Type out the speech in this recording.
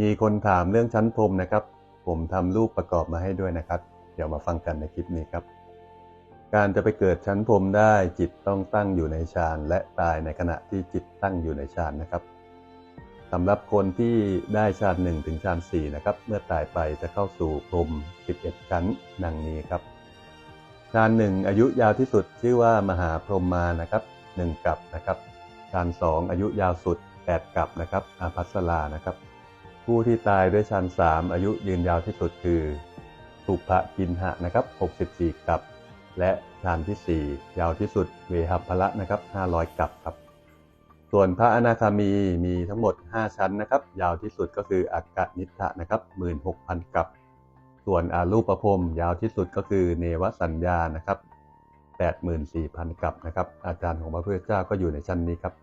มีคนถามเรื่องชั้นพรมนะครับ ผมทำรูปประกอบมาให้ด้วยนะครับ เดี๋ยวมาฟังกันในคลิปนี้ครับ การจะไปเกิดชั้นพรมได้จิตต้องตั้งอยู่ในฌานและตายในขณะที่จิตตั้งอยู่ในฌานนะครับสำหรับคนที่ได้ฌานหนึ่งถึงฌานสี่นะครับ เมื่อตายไปจะเข้าสู่พรม 11 ชั้นดังนี้ครับฌานหนึ่งอายุยาวที่สุดชื่อว่ามหาพรหมานะครับหนึ่งกับนะครับฌานสองอายุยาวสุด 8กับนะครับอาภัสรานะครับ ผู้ที่ตายด้วยฌานสามอายุยืนยาวที่สุดคือสุภกินหะนะครับ 64 กับ และฌานที่ 4 ยาวที่สุดเวหัพละนะครับ 500 กับครับ ส่วนพระอนาคามีมีทั้งหมด 5 ชั้นนะครับ ยาวที่สุดก็คืออากานิทะนะครับ 16,000 กับ ส่วนอารูปภพยาวที่สุดก็คือเนวสัญญานะครับ 84,000 กับนะครับ อาจารย์ของพระพุทธเจ้าก็อยู่ในชั้นนี้ครับ